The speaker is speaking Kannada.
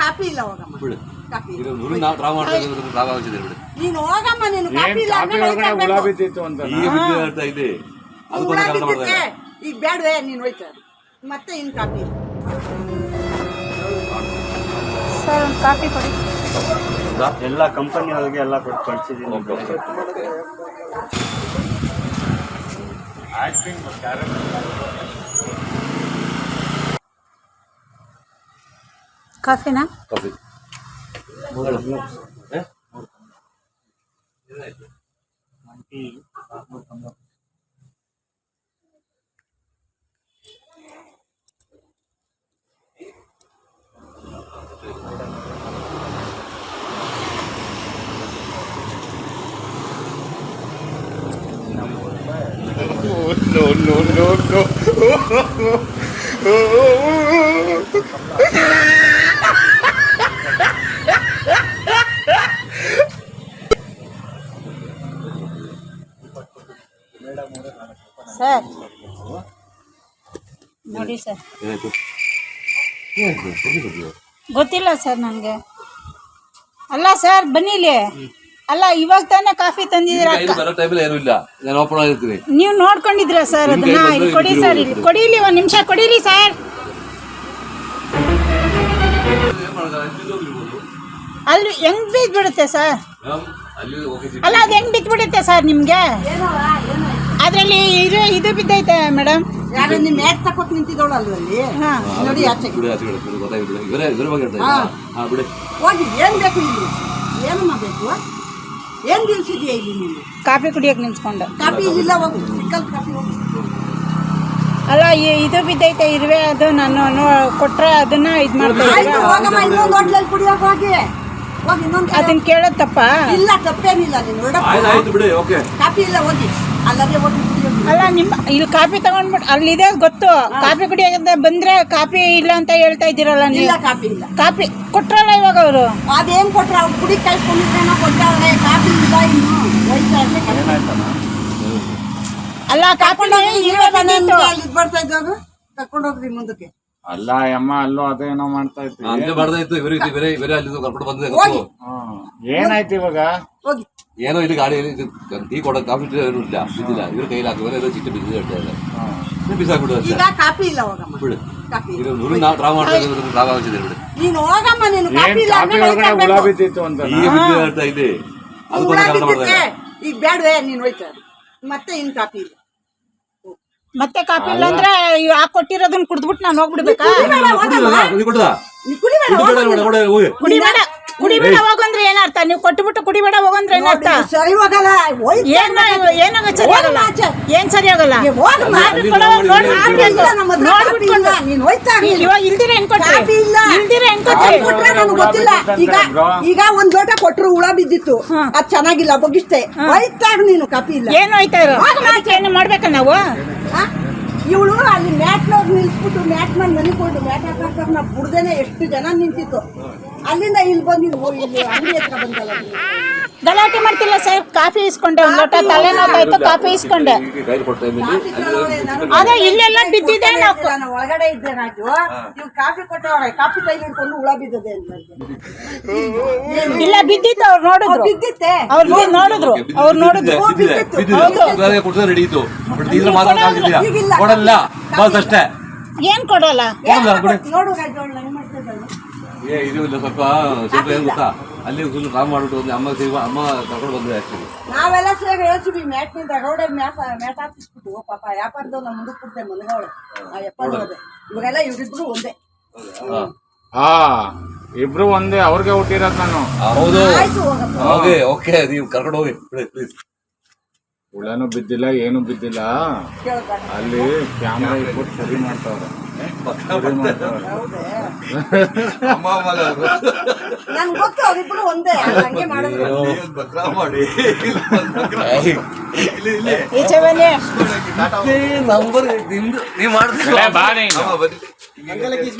ಕಾಪಿ ಇಲ್ಲ ಹೋಗಮ್ಮ. ಬಿಡು. ಕಾಪಿ. ಇದು ನಾವು ಡ್ರಾ ಮಾಡ್ತಾ ಡ್ರಾ ಆಗ್ತಿದೆ ಬಿಡು. ನೀನು ಹೋಗಮ್ಮ ನೀನು ಕಾಪಿ ಇಲ್ಲ ಒಳಗಡೆ ಹುಳ ಬಿದ್ದಿತ್ತು ಅಂತ ಈಗ ಬಿದ್ದು ಇದೆ ಹುಳ ಬಿದ್ದಿತ್ತೆ. ಇಲ್ಲ ಈಗ ಬೇಡವೇ ನೀನು ಹೋಯ್ತಾ ಮತ್ತೆ ಇನ್ನು ಕಾಪಿ ಸರ್ ಒಂದು ಕಾಫಿ ಕೊಡಿ. ಎಲ್ಲ ಕಂಪನಿ ಅವ್ರಿಗೆ ಎಲ್ಲ ಕೊಟ್ಟು ಕಳ್ಸಿದ್ದೀನಿ okay, okay. ಕಾಫಿನಾ ಕಾಫಿ ಹೇಳು. ಏ? Oh, no, no, no, no. Sir. ನೋಡಿ ಸರ್. ಗೊತ್ತಿಲ್ಲ ಸರ್ ನನಗೆ. ಅಲ್ಲ ಸರ್ ಬನ್ನಿಲಿ ಅಲ್ಲ ಇವಾಗ ತಾನೇ ಕಾಫಿ ತಂದಿದ್ದೀರಾ ನೀವು ನೋಡ್ಕೊಂಡಿದ್ರ ಸರ್ ಅದನ್ನ? ಇಲ್ಲಿ ಕೊಡಿ ಸರ್ ಇಲ್ಲಿ ಕೊಡಿಲಿ ಒಂದು ನಿಮಿಷ ಕೊಡಿಲಿ ಸರ್. ಏನ್ ಹೆಂಗ್ ಅಲ್ಲಿ ಬಿಡುತ್ತೆ ಅಲ್ಲಿ ಸರ್? ಅಲ್ಲಿ ಅದು ಹೆಂಗ್ ಬಿಡೈತೆ ಸರ್ ನಿಮ್ಗೆ? ಅದ್ರಲ್ಲಿ ಇದು ಇದು ಬಿದ್ದೈತೆ ಮೇಡಮ್. ಯಾರು ನಿಮ್ಮ ಮ್ಯಾಚ್ ತಕೊಟ್ ನಿಂತಿದ್ದವಳು ಅಲ್ವಲ್ಲಿ ಹಾ. ನೋಡಿ ಆಚೆ. ಹೋಗಿ ಏನ್ ಬೇಕು ಇಲ್ಲಿ ಏನಮ್ಮ ಬೇಕು? ಏನ್ ನಿಲ್ಸಿದ್ಯಾ ಇಲ್ಲಿ ನೀನು? ಕಾಫಿ ಕುಡಿಯಕ್ ನಿಂತ್ಕೊಂಡು. ಕಾಪಿ ಇಲ್ಲಿಲ್ಲ ಹೋಗು. ಸಿಕ್ಕಲ್ ಹೋಗು. ಅಲ್ಲ ಈ- ಇದು ಬಿದ್ದೈತೆ ಇರುವೆ ಅದು ನಾನು ಕೊಟ್ಟರೆ ಕೊಟ್ರೆ ಅದನ್ನ ಇದ್ ಮಾಡ್ತಾರೆ? ಹೋಗಮ್ಮ ಇನ್ನೊಂದು ಹೋಟ್ಲಲ್ಲಿ ಕುಡಿಯೋಕೆ ಹೋಗಿ. ಹೋಗಿ ಇನ್ನೊಂದು ಅದನ್ನ ಕೇಳೋದ್ ತಪ್ಪ ಇಲ್ಲ ತಪ್ಪೇನಿಲ್ಲ ನೀನು ಆಯ್ತು ಆಯ್ತು ಬಿಡಿ ಓಕೆ ಕಾಪಿ ಇಲ್ಲ ಹೋಗಿ. ಅಲ್ಲದೆ ಹೋಗಿ ಅಲ್ಲ ನಿಮ್ಮ ಇಲ್ಲಿ ಕಾಫಿ ತಗೊಂಡ್ಬಿಟ್ಟು ಅಲ್ಲಿದೆ ಗೊತ್ತು. ಕಾಫಿ ಕುಡಿಯೋಕೆ ಬಂದ್ರೆ ಕಾಫಿ ಇಲ್ಲ ಅಂತ ಹೇಳ್ತಾ ಇದ್ದೀರಲ್ಲ ಇಲ್ಲ ನೀವು ಕಾಪಿ ಇಲ್ಲ. ಕಾಫಿ ಕೊಟ್ರಲ್ಲ ಇವಾಗ ಅವರು? ಅದೇನ್ ಕೊಟ್ರ? ಅವ್ರು ಕುಡಿ ಕಳ್ಸ್ಕೊಂಡಿದ್ರೇನೋ ಕೊಟ್ಟಾವ್ರೆ ಕಾಫಿ ಇಲ್ಲ ಇನ್ನು. ಅಲ್ಲ ಕಾಫಿ ಇರುವೆ ತಾನೇ ನಿಮ್ಗೆ ಅಲ್ಲಿ ಇದ್ ಬರ್ತಾ ಇದ್ದಾಗ ಕರ್ಕೊಂಡು ಹೋಗ್ರಿ ಮುಂದಕ್ಕೆ. ಅಲ್ಲ ಅಮ್ಮ ಅಲ್ಲೋ ಅದೇನೋ ಮಾಡ್ತಾ ಇತ್ತು ಹಂಗೆ ಬೇರೆ ಬೇರೆ ಅಲ್ಲಿ ಕರ್ಕೊಂಡು. ಏನಾಯ್ತು ಇವಾಗ? ಹೋಗಿ. ಏನೋ ಇಲ್ಲಿ ಇದು ಟೀ ಕೊಡೋ ಕಾಫಿ ಏನು ಇಲ್ಲ ಬಿದ್ದಿಲ್ಲ. ಇವ್ರ ಕೈಲಿ ಹಾಕಿದ್ರೆ ಏನೋ ಚಿಕ್ಕ ಬಿದ್ದು ಹೇಳ್ತಾ ಇಲ್ಲ ನೀವು ಬಿಸಾಕ್ಬಿಡು ಅಷ್ಟೇ ಈಗ ಕಾಪಿ ಇಲ್ಲ ಹೋಗಮ್ಮ. ಬಿಡು. ಕಾಪಿ ಇದು ನುರು ನಾವು ಡ್ರಾ ಮಾಡ್ತಾ ಇದ್ದೀವಿ ಡ್ರಾ ಆಗ್ತಿದೆ ಬಿಡು. ನೀನು ಹೋಗಮ್ಮ ನೀನು ಏನ್ ಕಾಪಿ ಇಲ್ಲ ಕಾಫಿ ಅಂದ್ರೆ ಒಳಗಡೆ ಹೋಯ್ತಾ ಹುಳ ಇರ್ಬೇಕು. ಬಿದ್ದಿತ್ತು ಅಂತ ಈಗ ಬಿದ್ದು ಹೇಳ್ತಾ ಇದೆ ಹುಳ ಅದಕ್ಕೊಂದು ಕೆಲಸ ಮಾಡ್ತಾ ಬಿದ್ದಿತ್ತೆ ಇಲ್ಲ ಈಗ ಬೇಡವೇ ನೀನು ಹೋಯ್ತಾ. ಮತ್ತೆ ಇನ್ ಕಾಫಿ ಇಲ್ಲ. ಮತ್ತೆ ಕಾಫಿ ಇಲ್ಲ ಅಂದ್ರೆ ಆ ಕೊಟ್ಟಿರೋದನ್ನ ಕುಡ್ದ್ಬಿಟ್ಟು ನಾನು ಹೋಗ್ಬಿಡ್ಬೇಕಾ? ಕುಡಿಬೇಡ ಹೋಗಿ ಕುಡಿಬೇಡ ಹೋಗಂದ್ರೆ ಏನರ್ಥ? ನೀವು ಕೊಟ್ಟುಬಿಟ್ಟು ಕುಡಿಬೇಡ ಹೋಗಂದ್ರೆ ಏನರ್ಥ? ಸರಿ ಹೋಗಲ್ಲ. ಹೋಯ್ತು. ಏನ್ ಏನಾಗ ಸರಿ ಹೋಗಲ್ಲ ಆಚೆ. ಏನ್ ಸರಿ ಆಗಲ್ಲ? ಏ, ಹೋಗಮ್ಮ. ಕಾಫಿ ಕೊಡೋವಾಗ ನೋಡಿ ಕಾಪಿ ಇಲ್ಲ ನಮ್ಮ ಹತ್ರ ಕಾಪಿ ಇಲ್ಲ. ನೀನ್ ಹೋಯ್ತಾ ನೀನು. ಇವಾಗ ಇಲ್ದಿರ ಹೆಂಗ್ ಕೊಟ್ರಿ? ಕಾಪಿ ಇಲ್ಲ. ಇಲ್ದಿರ ಹೆಂಗ್ ಕೊಟ್ರಿ? ಕೊಟ್ರೆ ನನಗೆ ಗೊತ್ತಿಲ್ಲ. ಈಗ ಈಗ ಒಂದ್ ಲೋಟ ಕೊಟ್ರು ಹುಳ ಬಿದ್ದಿತ್ತು. ಅದ್ ಚೆನ್ನಾಗಿಲ್ಲ ಬೊಗಿಸ್ತೆ ಹೋಯ್ತಾಗ ನೀನು ಕಾಪಿ ಇಲ್ಲ. ಏನು ಹೋಯ್ತಾ ಇರೋ? ಅದಕ್ಕೆ ಏನು ಮಾಡ್ಬೇಕಾ ನಾವು? ಇವಳು ಅಲ್ಲಿ ಮ್ಯಾಟ್ನವ್ರು ನಿಲ್ಸ್ಬಿಟ್ಟು ಮ್ಯಾಟ್ ಮೇಲೆ ಮನಿಕೊಂಡು ಮ್ಯಾಟ್ ಹಾಕ್ ನಾವು ಬುಡ್ದೇನೆ ಎಷ್ಟು ಜನ ನಿಂತಿತ್ತು. ಅಲ್ಲಿಂದ ಇಲ್ಲಿ ಬಂದಿದ್ದು ಓ, ಇಲ್ಲಿ ಅಂಗಡಿ ಹತ್ರ ಬಂದಲ್ಲ. ಗಲಾಟೆ ಮಾಡ್ತಿಲ್ಲ ಸರ್ ಕಾಫಿ ಇಸ್ಕೊಂಡೆ ಒಂದ್ ಲೋಟ ತಲೆನೋವಾಯ್ತು ಕಾಫಿ ಇಸ್ಕೊಂಡೆ. ಅದೇ ಇಲ್ಲೆಲ್ಲ ಬಿದ್ದಿದೆ ನಾನು ಒಳಗಡೆ ಇದ್ದೆ ರಾಜು. ನೀವು ಕಾಫಿ ಕೊಟ್ಟವ್ರೆ ಕಾಫಿ ಕೈ ಹಿಡ್ಕೊಂಡು ಹುಳ ಬಿದ್ದದೆ ಅಂತ ಇಲ್ಲ ಬಿದ್ದಿತ್ತು ಅವ್ರು ನೋಡಿದ್ರು. ಬಿದ್ದಿತ್ತೆ ಅವ್ರು ನೋಡಿದ್ರು. ಅವ್ರು ನೋಡಿದ್ರು. ಈಗಿಲ್ಲ. ಕೊಡಲ್ಲ. ಬಸ್ ಅಷ್ಟೇ. ಏನ್ ಕೊಡಲ್ಲ? ನೋಡು ರಾಜು ಅವಳು ಹೆಂಗ್ ಮಾಡ್ತಾ ಇದ್ದಾಳೆ. ಏ ಇದು ಇಲ್ಲ ಸ್ವಲ್ಪ ಸ್ವಲ್ಪ ಏನು ಗೊತ್ತಾ? ಅಲ್ಲಿ ಫುಲ್ ರಾಮ್ ಮಾಡ್ಬಿಟ್ಟು ಒಂದು ಅಮ್ಮ ಸೇವ ಅಮ್ಮ ತಗೊಂಡು ಬಂದ್ರೆ ಆಕ್ಚುಲಿ ನಾವೆಲ್ಲ ಸೇರಿ ಹೇಳ್ತೀವಿ. ಮ್ಯಾಟ್ನಿಂದ ರೋಡೆ ಮ್ಯಾಟ್ ಮ್ಯಾಟ್ ಹಾಕಿಸ್ಬಿಟ್ಟು ಪಾಪ ವ್ಯಾಪಾರದವ್ ನಮ್ಮ ಮುಂದಕ್ಕೆ ಕೊಡ್ತೆ ಮನೆಗವಳೆ. ಆ ಯಪ್ಪ ಹೋದೆ? ಇವಾಗೆಲ್ಲ ಇವ್ರಿಬ್ರು ಒಂದೇ. ಹಾ. ಇಬ್ರು ಒಂದೇ ಅವ್ರಿಗೆ ಹುಟ್ಟಿರೋದು ನಾನು. ಹೌದು. ಆಯ್ತು ಹೋಗಪ್ಪ. ಓಕೆ ಓಕೆ ನೀವು ಕರ್ಕೊಂಡು ಹೋಗಿ. ಪ್ಲೀಸ್ ಹುಳನು ಬಿದ್ದಿಲ್ಲ ಏನು ಬಿದ್ದಿಲ್ಲ. ಅಲ್ಲಿ ಕ್ಯಾಮ್ರಾ ಇಟ್ಬಿಟ್ಟು ಸರಿ ಮಾಡ್ತಾವ್ರೆ. ಸರಿ ಮಾಡ್ತಾವ್ರೆ. ಹೌದೇ ನನ್ಗೆ ಗೊತ್ತು ಅವ್ರಿಬ್ರು ಒಂದೇ. ಹಂಗೆ ಮಾಡಿದ್ರು. ಈಚೆ ಬನ್ನಿ ನಂಬರ್ ನಿಮ್ದು ನೀವು ಏ, ಬಾ ನೀನು. ಮಾಡ್ತೀವಿ